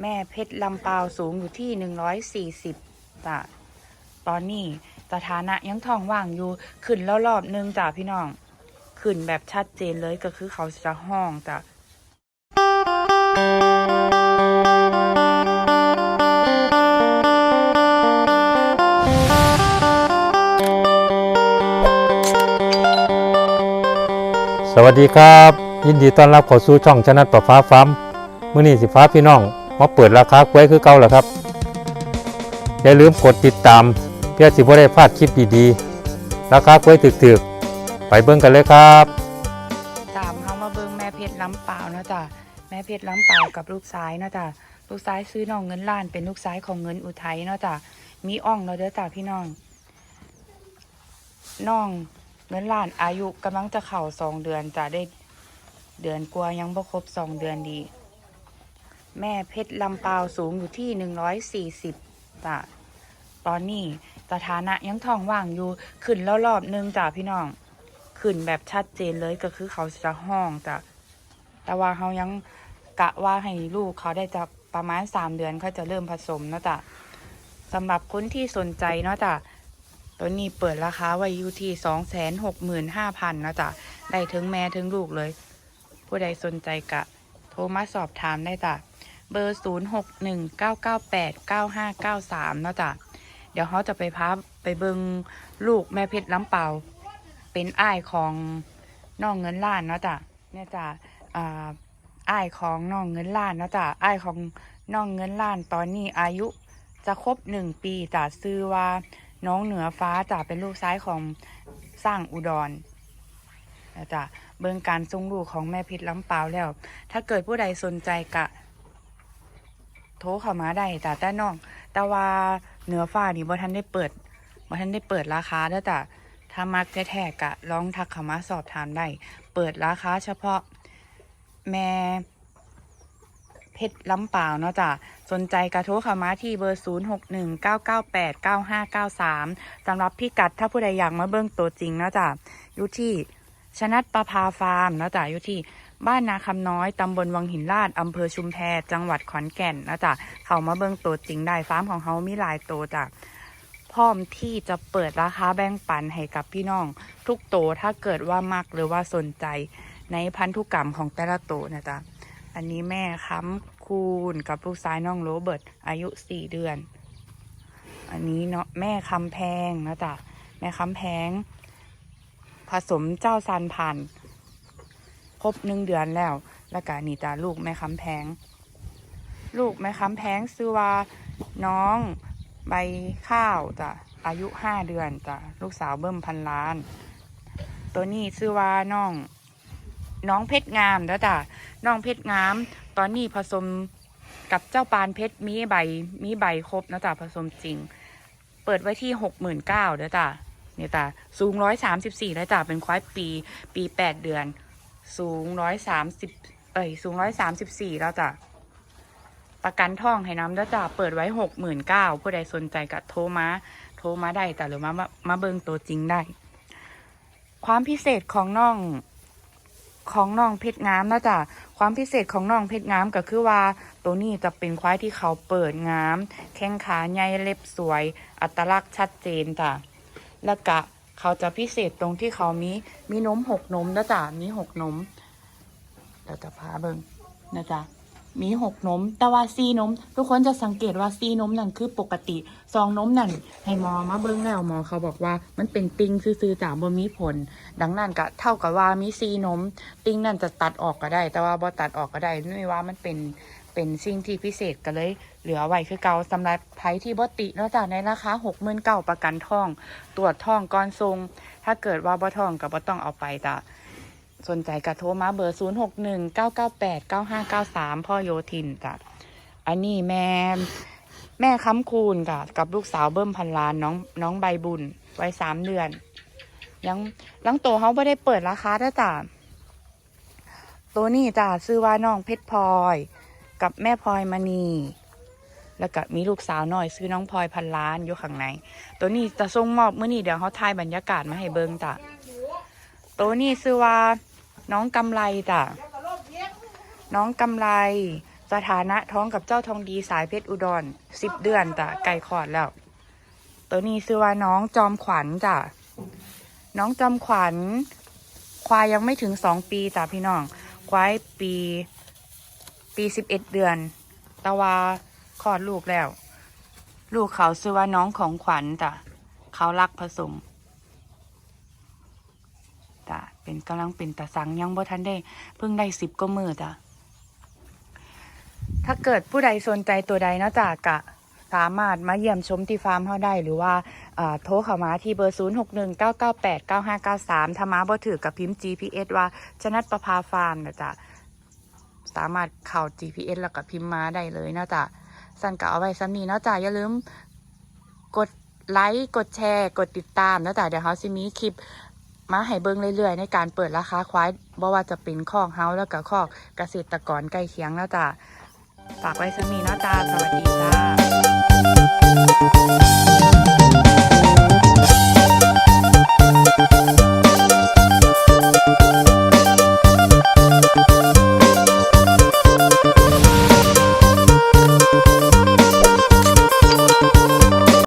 แม่เพชรลำปาวสูงอยู่ที่หนึ่งร้อยสี่สิบจ้ะตอนนี้สถานะยังทองว่างอยู่ขึ้นแล้วรอบนึงจ้ะพี่น้อง ขึ้นแบบชัดเจนเลยก็คือเขาจะห้องจ้ะสวัสดีครับ ยินดีต้อนรับเข้าสู่ช่องชนะประฟ้าฟ้ามื้อนี้สิฟ้าพี่น้อง มาเปิดราคากล้วยคือเก่าแล้วครับ อย่าลืมกดติดตาม เพื่อสิบ่ได้พลาดคลิปดีๆ ราคากล้วยถึกๆ ไปเบิ่งกันเลยครับตามเขามาเบิงแม่เพชรล้ำเปล่าเนาะจ้ะแม่เพชรล้ำเปล่ากับลูกซ้ายเนาะจ้ะลูกซ้ายซื้อน้องเงินล้านเป็นลูกซ้ายของเงินอุทัยเนาะจ้ะมีอ่องเนาะเด้อจ้ะพี่น้องน้องเงินล้านอายุกำลังจะเข่าสองเดือนจ้ะได้เดือนกว่ายังบ่ครบสองเดือนดี แม่เพชรลำเปล่าสูงอยู่ที่หนึ่งร้อยสี่สิบจ้ะตอนนี้สถานะยังทองว่างอยู่ขึ้นแล้วรอบนึงจ้ะพี่น้อง ขึ้นแบบชัดเจนเลยก็คือเขาจะห้องจ้ะแต่ว่าเขายังกะว่าให้ลูกเขาได้จะประมาณสามเดือนเขาจะเริ่มผสมเนาะจ้ะสำหรับคนที่สนใจเนาะจ้ะตัวนี้เปิดราคาไว้อยู่ที่สองแสนหกหมื่นห้าพันนะจ้ะได้ถึงแม่ถึงลูกเลย ผู้ใดสนใจกะ โทรมาสอบถามได้จ้ะ เบอร์ศูนย์หกหนึ่งเก้าเก้าแปดเก้าห้าเก้าสามเนาะจ้ะ เดี๋ยวเขาจะไปพับไปเบิงลูกแม่เพชรล้ำเปล่า เป็นอ้ายของน้องเงินล้านเนาะจ้ะเนี่ยจ้ะอ่าอ้ายของน้องเงินล้านเนาะจ้ะอ้ายของน้องเงินล้านตอนนี้อายุจะครบหนึ่งปีจ้ะซื้อว่าน้องเหนือฟ้าจ้ะเป็นลูกซ้ายของสร้างอุดรนะจ้ะเบิ่งการทรงลูกของแม่พิษล้ำเปล่าแล้ว ถ้าเกิดผู้ใดสนใจกะ โทรเข้ามาได้จ้ะแต่น้อง แต่ว่าเหนือฟ้านี่บ่ทันได้เปิดบ่ทันได้เปิดราคาเด้อจ้ะถ้ามักแท้ๆกะลองทักเข้ามาสอบถามได้ เปิดราคาเฉพาะแม่เพชรล้ำเปล่าเนาะจ้ะ สนใจกระโทรเข้ามาที่เบอร์ 0 6 1 9 9 8 9 5 9 3 สำหรับพี่กัดถ้าผู้ใดอยากมาเบิ้งตัวจริงเนาะจ้ะอยู่ที่ชนัดประภาฟาร์มเนาะจ้ะอยู่ที่ บ้านนาคำน้อยตำบลวังหินลาดอำเภอชุมแพจังหวัดขอนแก่นนะจ้ะเขามาเบิ้งตัวจริงได้ฟาร์มของเขามีหลายตัวจ้ะพร้อมที่จะเปิดราคาแบ่งปันให้กับพี่น้อง ทุกโตวถ้าเกิดว่ามักหรือว่าสนใจในพันธุกรรมของแต่ละโตวนะจ๊ะอันนี้แม่ค้ำคูณกับลูกชายน้องโรเบิร์ตอายุสี่เดือน อันนี้เนาะแม่คำแพงนะจ๊ะแม่คำแพงผสมเจ้าซันผ่าน ครบหนึ่งเดือนแล้ว แล้วก็นี่จ้ะลูกแม่คำแพง ลูกแม่คำแพงซื้อว่าน้องใบข้าวจ้ะอายุห้าเดือนจ้ะลูกสาวเบิ่มพันล้าน ตัวนี้ชื่อว่าน้อง น้องเพชรงามแล้วจ้ะน้องเพชรงาม ตอนนี้ผสมกับเจ้าปานเพชรมีใบมีใบครบนะจ๊ะผสมจริง เปิดไว้ที่หกหมื่นเก้าเด้อจ้ะเนี่ยจ้ะสูงร้อยสามสิบสี่แล้วจ้ะเป็นควายปีปีแปดเดือน สูงร้อยสามสิบเอ้ยสูงร้อยสามสิบสี่แล้วจ้ะประกันท่องให้น้ำแล้วจ้ะเปิดไว้หกหมื่นเก้าผู้ใดสนใจก็โทรมาโทรมาได้แต่หรือมามามาเบิงตัวจริงได้ ความพิเศษของน้องของน้องเพชรงามนะจ๊ะความพิเศษของน้องเพชรงามก็คือว่าตัวนี้จะเป็นควายที่เขาเปิดงาม แข้งขาใหญ่เล็บสวย อัตลักษณ์ชัดเจนจ้ะแล้วก็ เขาจะพิเศษตรงที่เขามีมีนมหกนมนะจ๊ะมีหกนมเราจะพาเบิงนะจ๊ะมีหกนม แต่ว่าซีนม ทุกคนจะสังเกตว่าซีนมนั่นคือปกติซองนมนั่นให้หมอมาเบิ้งแล้วหมอเขาบอกว่ามันเป็นติงซื่อๆจากบ่มีผล ดังนั้นก็เท่ากับว่ามีซีนม ติงนั่นจะตัดออกก็ได้ แต่ว่าบ่ตัดออกก็ได้ไม่ว่ามันเป็น เป็นสิ่งที่พิเศษก็เลย เหลือไว้คือเก่าสำหรับไผที่บตินอกจากในราคาหกหมื่นเก้าประกันทอง ตรวจทองก่อนทรง ถ้าเกิดว่าบ่ทองก็บ่ต้องเอาไปจ้ะสนใจกระโทรมาเบอร์ 0 6 1 9 9 8 9 5 9 3 พ่อโยทินจ้ะอันนี้แม่แม่ค้ำคูณค่ะกับลูกสาวเบิ้มพันล้านน้องน้องใบบุญไว้สามเดือน ยังลังโตเขาไม่ได้เปิดราคาถ้าจ้ะตัวนี้จ้ะซื้อว่าน้องเพชรพลอย กับแม่พลอยมณีแล้วก็มีลูกสาวหน่อยซื้อน้องพลอยพันล้านอยู่ข้างใน ตัวนี้จะส่งมอบเมื่อนี้เดี๋ยวเขาถ่ายบรรยากาศมาให้เบิ้งจ้ะตัวนี้ซื้อว่าน้องกำไรจ้ะน้องกำไรสถานะท้องกับเจ้าทองดีสายเพชรอุดรสิบเดือนจ้ะไก่ขอดแล้ว ตัวนี้ชื่อว่าน้องจอมขวัญจ้ะน้องจอมขวัญควายยังไม่ถึงสองปีจ้ะพี่น้อง ควายปี ปีสิบเอ็ดเดือน ตะวาคลอดลูกแล้ว ลูกเขาชื่อว่าน้องของขวัญจ้ะเขารักผสมจ้ะเป็นกำลังเป็นตาสังยังบ่ทันได้ เพิ่งได้สิบก็มือจ้ะถ้าเกิดผู้ใดสนใจตัวใดนะจ้ะกะสามารถมาเยี่ยมชมที่ฟาร์มเขาได้ หรือว่าโทรเข้ามาที่เบอร์ 0 6 1 9 9 8 9 5 9 3ถ้ามาบ่ถือกับพิมพ์ GPS ว่าชนัดประภาฟาร์มนะจ๊ะ สามารถเข้า GPS แล้วก็พิมพ์มาได้เลยนะจ๊ะสั่นก็เอาไว้ซ้ำนี้เนาะจ๊ะอย่าลืมกดไลค์กดแชร์ กดติดตามนะจ๊ะเดี๋ยวเขาสิมีคลิปมาให้เบิ่งเรื่อยๆ ในการเปิดราคาควายบ่ว่าจะเป็นคอกเฮาแล้วก็คอกเกษตรกรใกล้เคียงแล้วจ้ะฝากไว้ซ้ำนี้เนาะจ๊ะสวัสดีจ้า